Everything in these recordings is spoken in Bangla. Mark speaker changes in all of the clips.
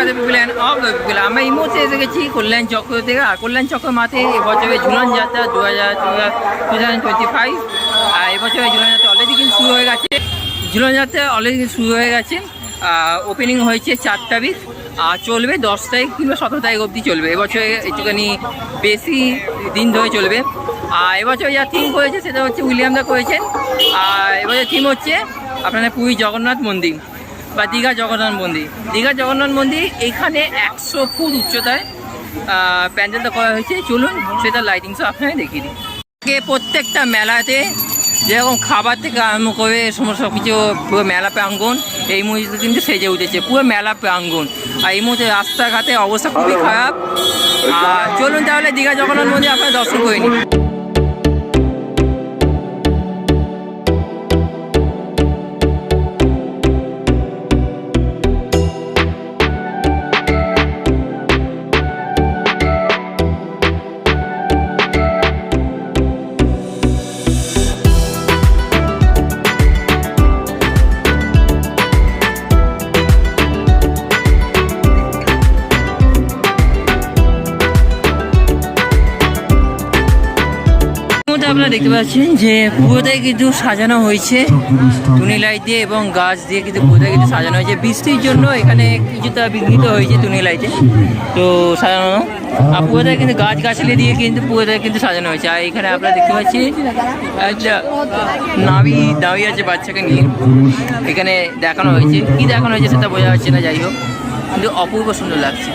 Speaker 1: By the of the people আমরা এই মুহূর্তে এসে গেছি কল্যাণ চক্র থেকে। আর কল্যাণ চক্র মাঠে এবছরে ঝুলন যাত্রা দু হাজার টু থাউজেন্ড টোয়েন্টি ফাইভ আর এবছরে ঝুলন যাত্রা অলরেডি কিন্তু শুরু হয়ে গেছে। ঝুলন যাত্রা অলরেডি শুরু হয়ে গেছে। ওপেনিং হয়েছে চার তারিখ আর চলবে দশ তারিখ কিংবা সতেরো তারিখ অবধি চলবে। এবছরে একটুখানি বেশি দিন ধরে চলবে। আর এবছর যা থিম করেছে সেটা হচ্ছে উইলিয়ামদা করেছেন। আর এবছর থিম হচ্ছে আপনাদের পুরী জগন্নাথ মন্দির। বা দীঘা জগন্নাথ মন্দির। দীঘা জগন্নাথ মন্দির এখানে একশো ফুট উচ্চতায় প্যান্ডেলটা করা হয়েছে। চলুন সেটা লাইটিং সব আপনাকে দেখিয়ে দিই। আগে প্রত্যেকটা মেলাতে যেরকম খাবার থেকে আরম্ভ করে সমস্ত কিছু, পুরো মেলা প্রাঙ্গণ, এই মুহূর্তে কিন্তু সেজে উঠেছে। পুরো মেলা প্রাঙ্গণ। আর এই মুহূর্তে রাস্তাঘাটে অবস্থা খুবই খারাপ। আর চলুন তাহলে দীঘা জগন্নাথ মন্দির আপনারা দর্শন করে নিন পাচ্ছেন যে পুরোটাই কিন্তু সাজানো হয়েছে। টুনি লাইট দিয়ে এবং গাছ দিয়ে কিন্তু পুরোটাই কিন্তু সাজানো হয়েছে। বৃষ্টির জন্য এখানে কিছুটা বিঘ্নিত হয়েছে টুনি লাইটে তো সাজানো, আর পুরোটাই কিন্তু গাছ গাছালি দিয়ে কিন্তু পুরোটাই কিন্তু সাজানো হয়েছে। আর এখানে আপনারা দেখতে পাচ্ছি, একটা নাবি দাঁড়িয়ে আছে বাচ্চাকে নিয়ে। এখানে দেখানো হয়েছে। কি দেখানো হয়েছে সেটা বোঝা যাচ্ছে না, যাই হোক। কিন্তু অপূর্ব সুন্দর লাগছে।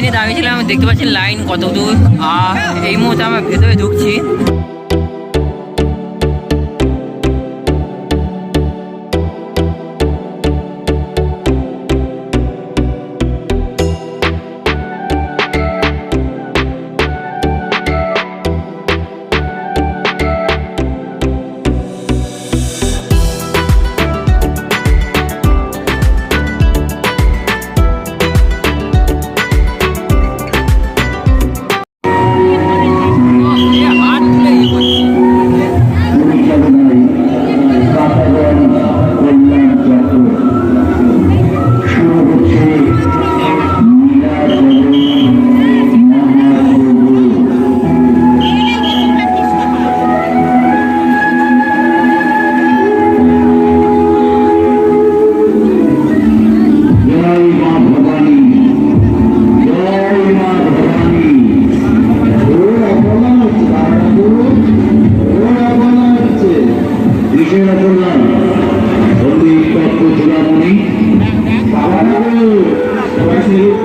Speaker 1: লাইনে দাঁড়িয়েছিলাম দেখতে পাচ্ছি লাইন কত দূর। আর এই মুহূর্তে আমরা ভেতরে ঢুকছি।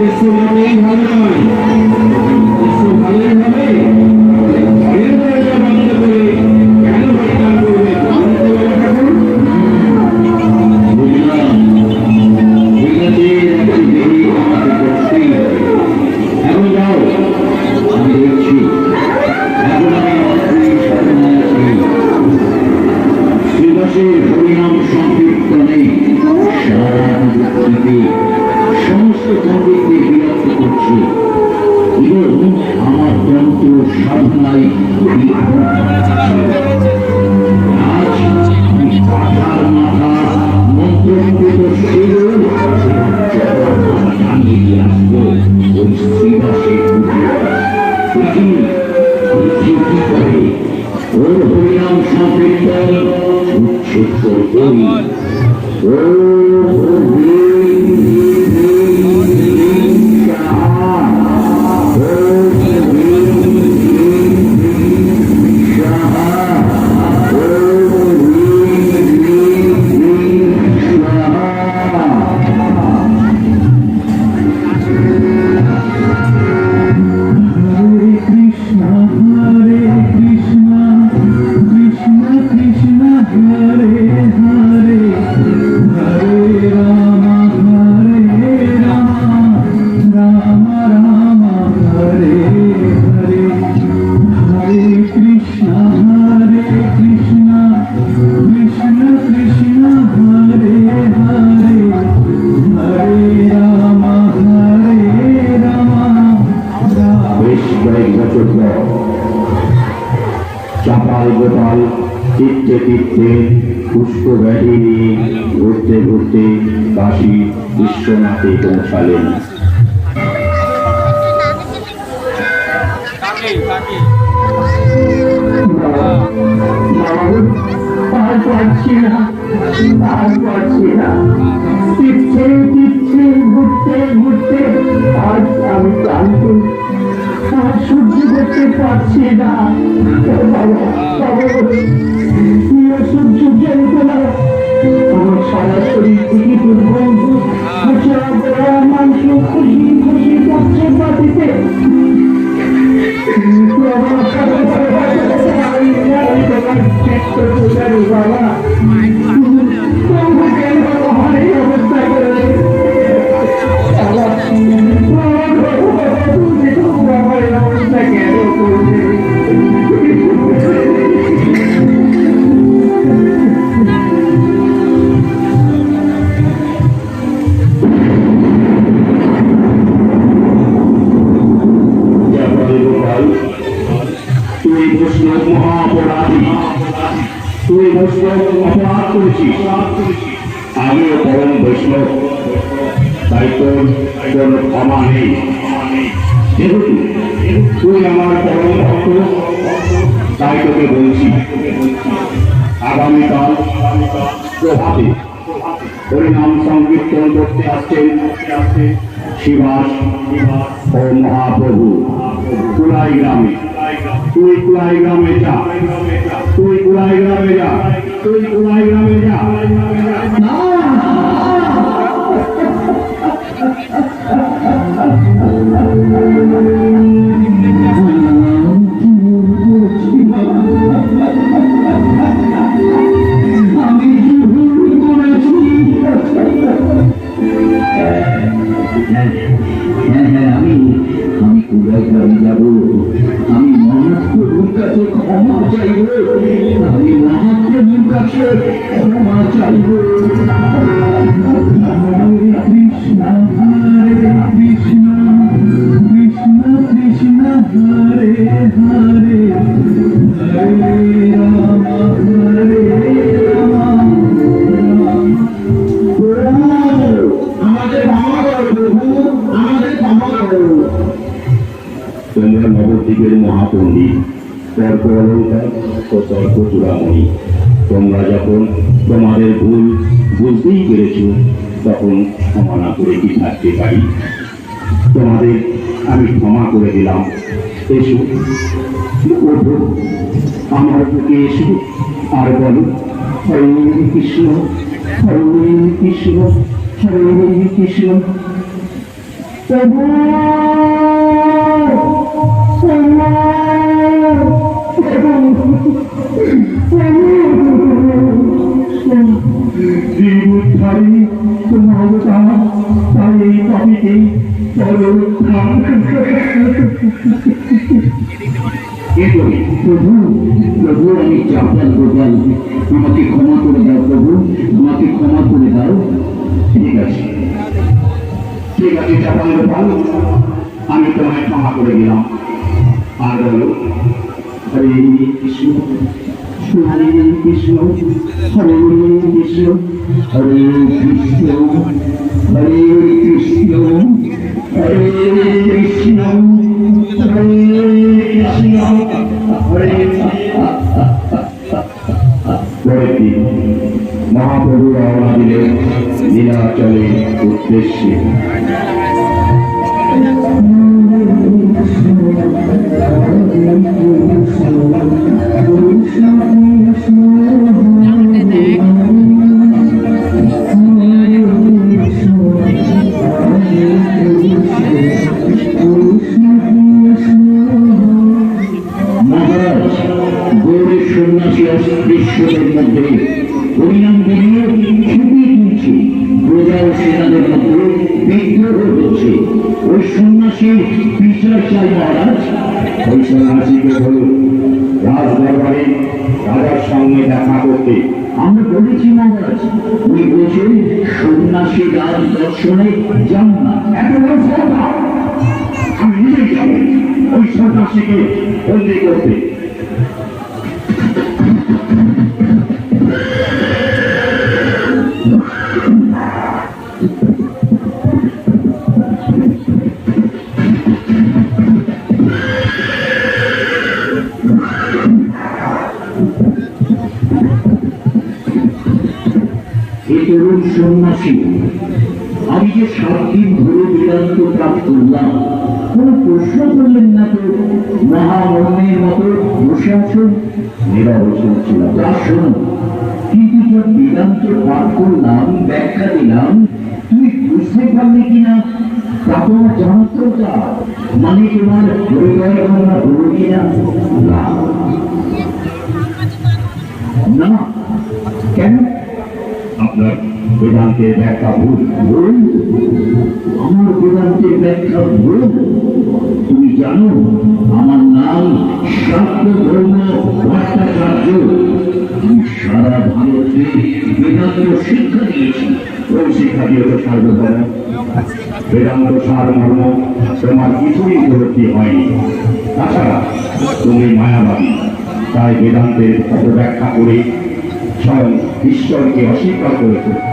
Speaker 2: বয়সে উদ্দেশ্য মানেই ভালো নয় সংকীর্তন উচ্ছেদ
Speaker 3: পুষ্প ব্যাধি নিয়ে ঘুরতে ঘুরতে কাশী বিশ্বনাথে পৌঁছালেন।
Speaker 2: আর পারছি না আর পারছি ঘুরতে ঘুরতে সহ্য করতে পারছি না প্রিয় সহ্য যন্ত্রণা আমার সারা শরীর থেকে দুর্গন্ধ মাংস খুশি খুশি করছে মাটিতে
Speaker 3: চাপাল বৈষ্ণব অপরাধ করেছিস আমিও পরম বৈষ্ণব, তাই তোর কোনো ক্ষমা নেই যেহেতু তুই আমার পরম ভক্ত তাই তোকে বলছি। আগামীকাল প্রভাতে হরিনাম সংকীর্তন করতে আসছেন। শিবাস ও মহাপ্রভু। কুলাই গ্রামে। তুই কুলাই গ্রামে যা। তুই কুলাই গ্রামে যা। তুই কুলাই গ্রামে যা।
Speaker 2: আমি
Speaker 3: নবদ্বীপের মহাপণ্ডিত। চূড়ামণি। তোমরা যখন তোমাদের ভুল বুঝতেই পেরেছ, তখন ক্ষমা না করে কি থাকতে পারি? তোমাদের আমি ক্ষমা করে দিলাম। আমার বুকে এসো। আর বলো কৃষ্ণ, হরে কৃষ্ণ হরে কৃষ্ণ।
Speaker 2: প্রভু
Speaker 3: আমি চাপাল গোপাল আমাকে করে দাও প্রভু আমাকে ক্ষমা করে দাও ঠিক আছে ঠিক আছে চাপাল আমি তোমায় ক্ষমা করে দিলাম। বলো হরে কৃষ্ণ হরে কৃষ্ণ হরে কৃষ্ণ হরে কৃষ্ণ হরে কৃষ্ণ মহাপ্রভু উদ্দেশ্যে। মহারাজ হচ্ছে ওই সন্ন্যাসী বিচার চাই মহারাজ ওই সন্ন্যাসীকে বলুন রাজ দরবারে রাজার সঙ্গে দেখা করতে। আমরা বলেছি, মহারাজ উনি বলছেন সন্ন্যাসী রাজ দর্শনে যান না। কথা আমি নিজেই যাব।
Speaker 2: ওই সন্ন্যাসীকে বন্দি করতে। সন্ন্যাসী আমি যে সাত দিন ধরে বেদান্ত প্রাপ্ত করলাম, কোন প্রশ্ন করলেন না তো? মহামনের মতো বসে আছেন? মেয়েরা বসে তা শোনো কিন্তু যখন বেদান্ত পাঠ করলাম, ব্যাখ্যা দিলাম, তুমি বুঝতে পারলে কিনা? তা তোমার যন্ত্রটা মানে তোমার হৃদয় ভাবনা হলো কিনা না। কেন? আপনার বেদান্তের ব্যাখ্যা ভুল। ভুল আমার বেদান্তের ব্যাখ্যা ভুল। তুমি জানো, আমার নাম শাক্ত ধর্ম ভট্টাচার্য। আমি সারা ভারতে বেদান্ত শিক্ষা দিয়েছি। ওই শিক্ষা দিয়েছে সার্বভৌম বেদান্ত সারমর্ম তোমার কিছুই উপলব্ধি হয়নি। তাছাড়া তুমি মায়াবাদী। তাই বেদান্তের ব্যাখ্যা করে স্বয়ং ঈশ্বরকে অস্বীকার করেছে।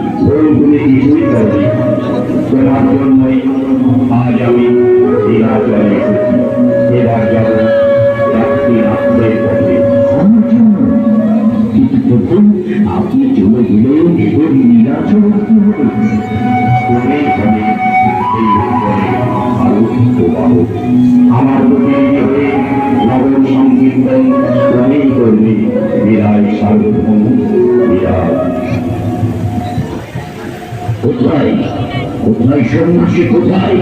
Speaker 2: তুমি কিছুই করি তোমার জন্যই আজ আমি নীলাচলে এসেছি এবার যাব রাত্রি রাত্রের পথে আমার জন্য কিন্তু প্রভু আপনি চলে গেলে এবার নীলাচল কি হবে তুমি হবে এই উপরে আলোকিত বাহক আমার বুকে হয়ে নগর সংকীর্তন তুমিই করবে বিরায় সার্বভৌম কোথায় সন্ন্যাসী কোথায়?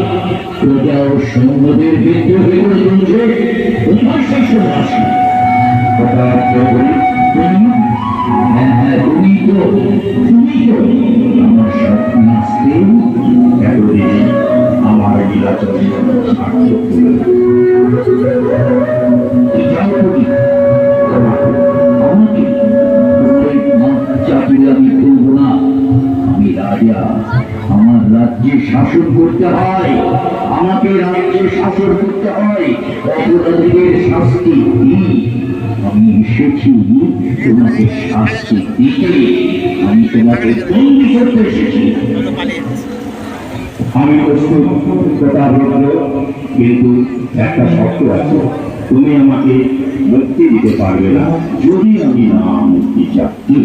Speaker 2: প্রজা ও সৈন্যদের বিদ্রোহে তুলছে কোথায় হ্যাঁ হ্যাঁ তো আমার আমার শাসন করতে হয়, আমাকে রাজ্যে শাসন করতে হয়, অপরাধীদের শাস্তি দিই। আমি এসেছি, তোমাকে শাস্তি দিতে। আমি তোমাকে বন্দি করতে এসেছি। আমি প্রস্তুত কিন্তু একটা শর্ত আছে। তুমি আমাকে মুক্তি দিতে পারবে না। যদি আমি না মুক্তি চাচ্ছি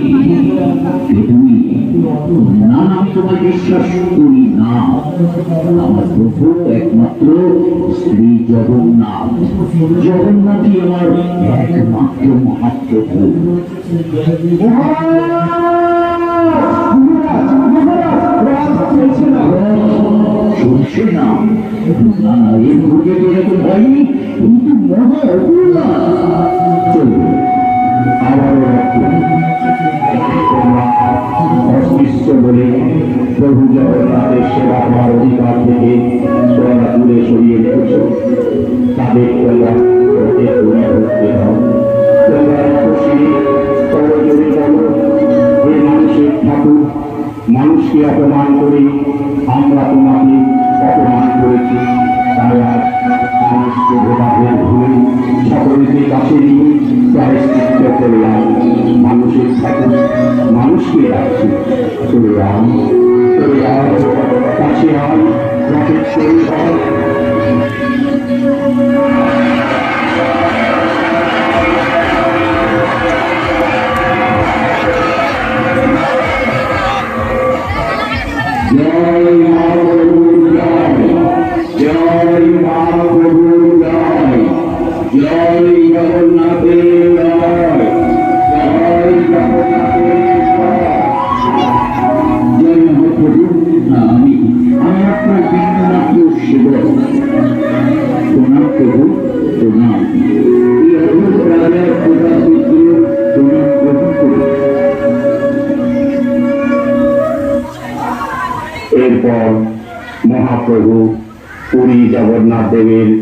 Speaker 2: না আমি তোমার বিশ্বাস করি না। আমার প্রভু একমাত্র শ্রী জগন্নাথ। জগন্নাথই আমার একমাত্র মহাপ্রভু। শুনছে না। না এই মুখে তো এরকম হয়নি 我好好听 প্রায়শ্চিত্ত করলাম মানুষের ঠাকুর মানুষকে
Speaker 3: জগন্নাথ